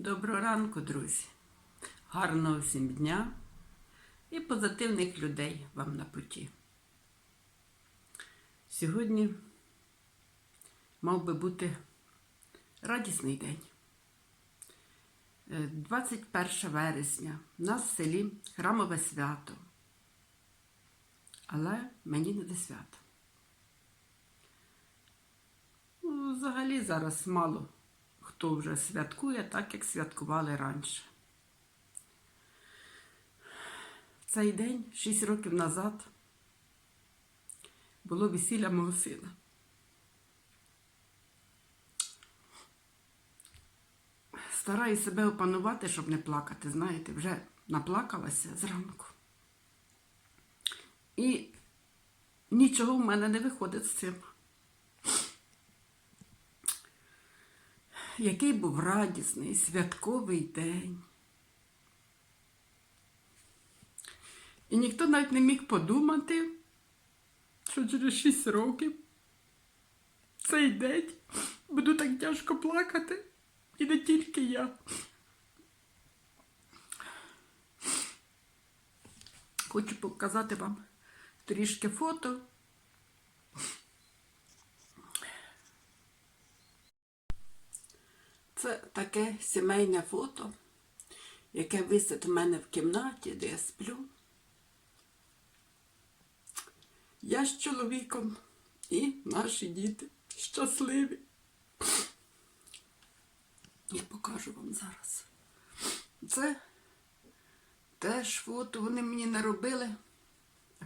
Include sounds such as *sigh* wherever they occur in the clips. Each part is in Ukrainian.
Доброго ранку, друзі. Гарного всім дня і позитивних людей вам на путі. Сьогодні мав би бути радісний день. Е, 21 вересня. У нас в селі храмове свято. Але мені не до свята. Ну, Взагалі зараз мало хто вже святкує так, як святкували раніше. В цей день, 6 років назад, було весілля мого сина. Стараю себе опанувати, щоб не плакати. Знаєте, вже наплакалася зранку. І нічого в мене не виходить з цим. Який був радісний святковий день. І ніхто навіть не міг подумати, що через 6 років цей день буду так тяжко плакати. І не тільки я. Хочу показати вам трішки фото. Це таке сімейне фото, яке висить в мене в кімнаті, де я сплю. Я з чоловіком і наші діти щасливі. Я покажу вам зараз. Це теж фото вони мені наробили.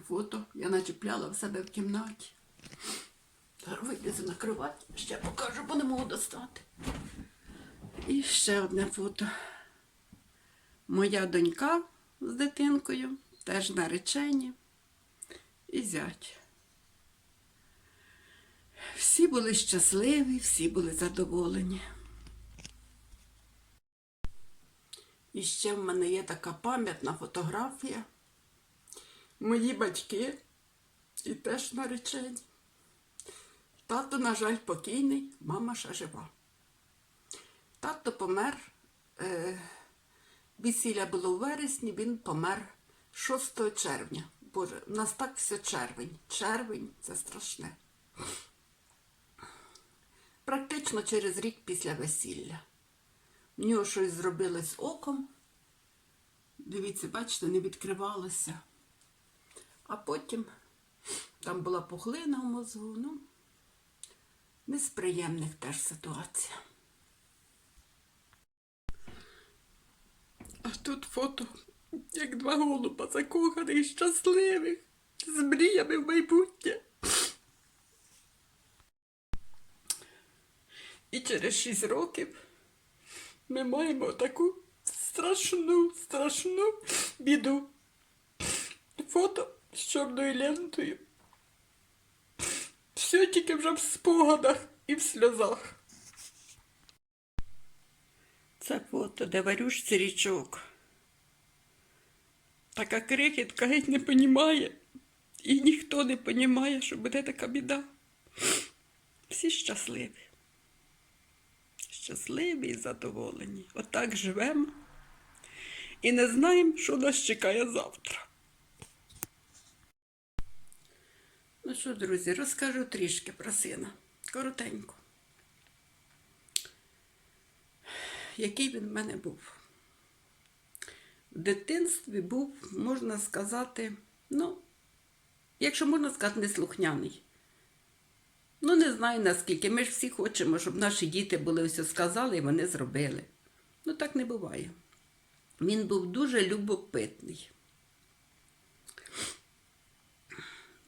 Фото я начепляла в себе в кімнаті. Зараз вилізу на кровать, ще покажу, бо не можу достати. І ще одне фото. Моя донька з дитинкою, теж наречені, і зять. Всі були щасливі, всі були задоволені. І ще в мене є така пам'ятна фотографія. Мої батьки і теж наречені. Тато, на жаль, покійний, мама ще жива. Тато помер. Е, весілля було в вересні, він помер 6 червня. Боже, у нас так все червень. Червень це страшне. Практично через рік після весілля. В нього щось зробили з оком. Дивіться, бачите, не відкривалося. А потім там була пухлина в мозгу. Ну, не з приємних теж ситуація. Тут фото, як два голуба закоханих, щасливих, з мріями в майбутнє. І через шість років ми маємо таку страшну, страшну біду. Фото з чорною лентою. Все тільки вже в спогадах і в сльозах. Це фото, де варюшці річок. Така крихітка геть не понімає. І ніхто не понімає, що буде така біда. Всі щасливі. Щасливі і задоволені. Отак живемо і не знаємо, що нас чекає завтра. Ну що, друзі, розкажу трішки про сина. Коротенько. Який він в мене був? В дитинстві був, можна сказати, ну, якщо можна сказати, неслухняний. Ну, не знаю наскільки. Ми ж всі хочемо, щоб наші діти були все сказали і вони зробили. Ну, так не буває. Він був дуже любопитний.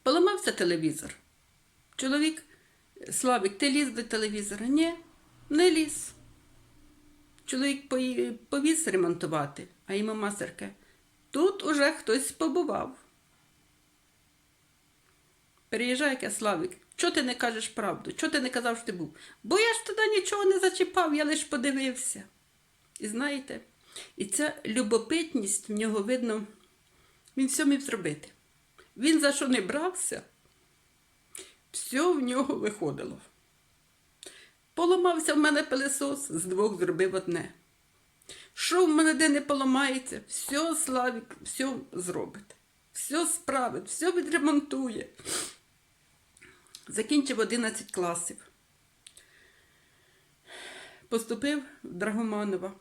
Поламався телевізор. Чоловік, Славік, ти ліз до телевізора? Ні, не ліз. Чоловік повіз ремонтувати, а йому масерка. Тут уже хтось побував. Приїжджає каже, Славік, чого ти не кажеш правду? Чого ти не казав, що ти був? Бо я ж туди нічого не зачіпав, я лише подивився. І знаєте, і ця любопитність в нього видно, він все міг зробити. Він за що не брався, все в нього виходило. Поламався в мене пилесос, з двох зробив одне. Що в мене де не поламається, все Славік, все зробить, все справить, все відремонтує. Закінчив 11 класів. Поступив в Драгоманова.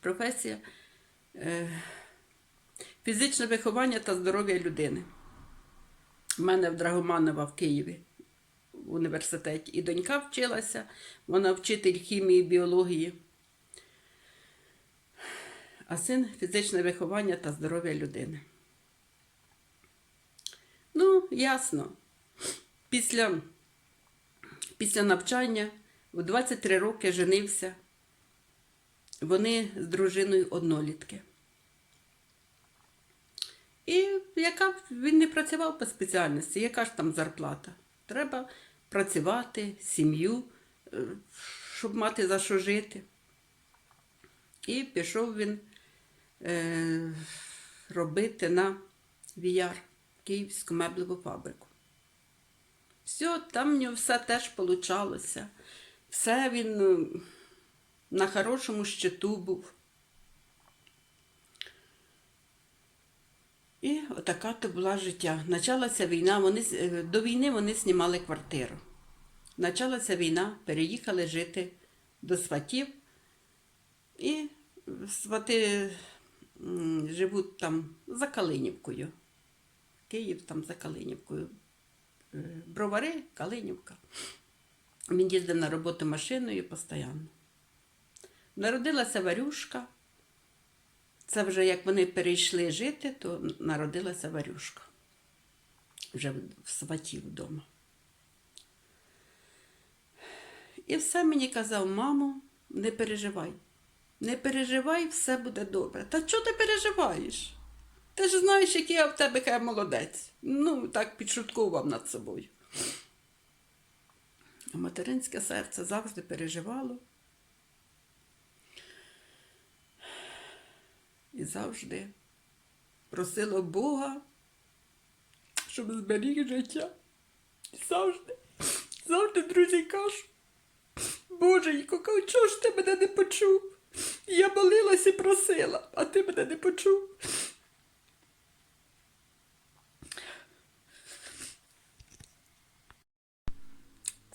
Професія е, фізичне виховання та здоров'я людини. У мене в Драгоманова в Києві в університеті. І донька вчилася, вона вчитель хімії, біології. А син фізичне виховання та здоров'я людини. Ну, ясно. Після, після навчання в 23 роки женився. Вони з дружиною однолітки. І яка він не працював по спеціальності, яка ж там зарплата? Треба працювати, сім'ю, е, щоб мати за що жити. І пішов він е, робити на VR Київську меблеву фабрику. Все, там в нього все теж получалося. Все він е, на хорошому щиту був. І отака то була життя. Почалася війна, вони, е, до війни вони знімали квартиру. Почалася війна, переїхали жити до сватів. І свати живуть там за Калинівкою. Київ там за Калинівкою. Е, Бровари, Калинівка. Він їздив на роботу машиною постійно. Народилася Варюшка. Це вже як вони перейшли жити, то народилася Варюшка. Вже в- сватів вдома. І все мені казав, мамо, не переживай. Не переживай, все буде добре. Та чого ти переживаєш? Ти ж знаєш, який я в тебе хай молодець. Ну, так підшуткував над собою. А материнське серце завжди переживало. І завжди просило Бога, щоб зберіг життя. І завжди, завжди, друзі, кажу, Боже, чого ж ти мене не почув? Я молилась і просила, а ти мене не почув.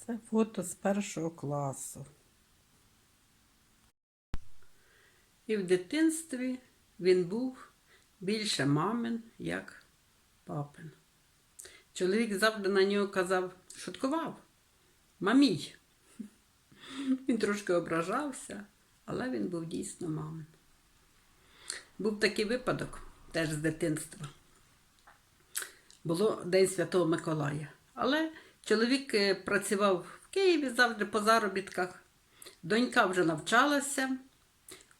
Це фото з першого класу. І в дитинстві він був більше мамин, як папин. Чоловік завжди на нього казав, шуткував, мамій. *laughs* Він трошки ображався, але він був дійсно мамин. Був такий випадок теж з дитинства. Було День Святого Миколая. Але чоловік е, працював в Києві завжди по заробітках. Донька вже навчалася.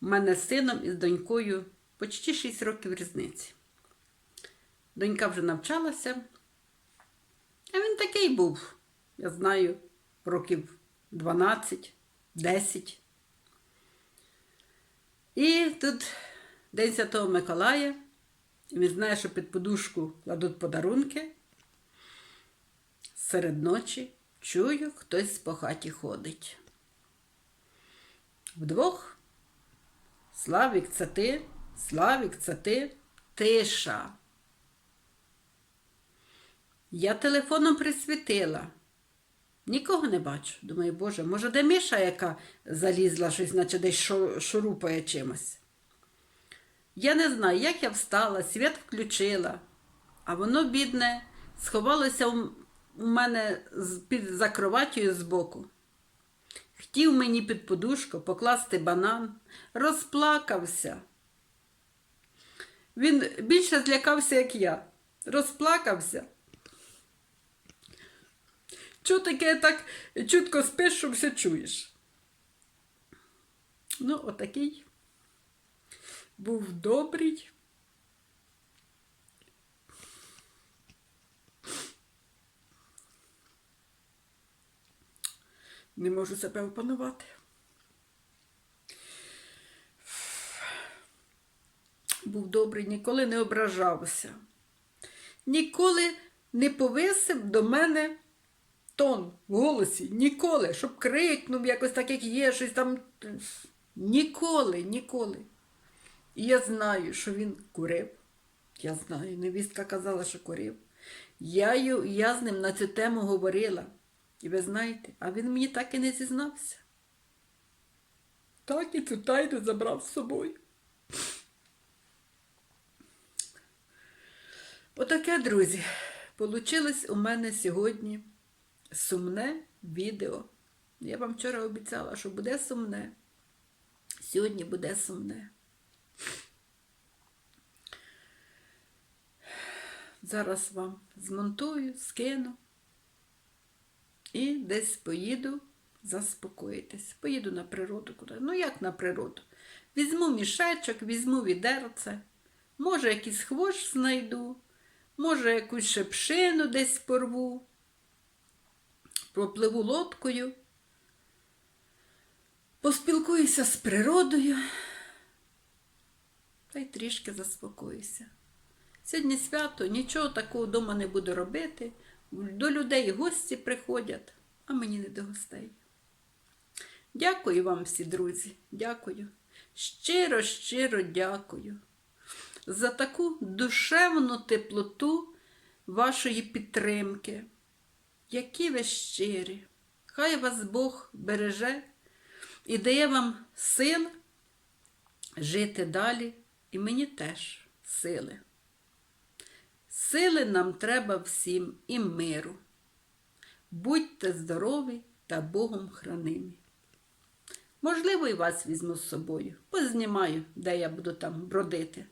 У мене з сином і з донькою почти 6 років різниці. Донька вже навчалася, а він такий був, я знаю, років 12, 10. І тут День Святого Миколая, і він знає, що під подушку кладуть подарунки. Серед ночі чую, хтось по хаті ходить. Вдвох Славік, це ти? Славік, це ти? Тиша. Я телефоном присвітила. Нікого не бачу. Думаю, боже, може, де Міша, яка залізла щось, наче десь шурупає чимось. Я не знаю, як я встала, світ включила, а воно, бідне, сховалося у мене за кроватю збоку. Хотів мені під подушку покласти банан, розплакався. Він більше злякався, як я. Розплакався. Чого таке так чутко спиш, що все чуєш? Ну, отакий був добрий. Не можу себе опанувати. Був добрий, ніколи не ображався. Ніколи не повисив до мене тон в голосі. Ніколи, щоб крикнув якось так, як є, щось там. Ніколи, ніколи. І я знаю, що він курив. Я знаю, невістка казала, що курив. Я, я з ним на цю тему говорила. І ви знаєте, а він мені так і не зізнався. Так і цю тайну забрав з собою. Отаке, друзі, получилось у мене сьогодні сумне відео. Я вам вчора обіцяла, що буде сумне. Сьогодні буде сумне. Зараз вам змонтую, скину і десь поїду заспокоїтись. Поїду на природу куди. Ну, як на природу? Візьму мішечок, візьму відерце, може, якийсь хвощ знайду, може, якусь шепшину десь порву, пропливу лодкою, поспілкуюся з природою та й трішки заспокоюся. Сьогодні свято, нічого такого вдома не буду робити. До людей гості приходять, а мені не до гостей. Дякую вам всі, друзі, дякую. Щиро, щиро дякую за таку душевну теплоту вашої підтримки. Які ви щирі. Хай вас Бог береже і дає вам сил жити далі, і мені теж сили. Сили нам треба всім і миру. Будьте здорові та Богом хранимі. Можливо, і вас візьму з собою. Познімаю, де я буду там бродити.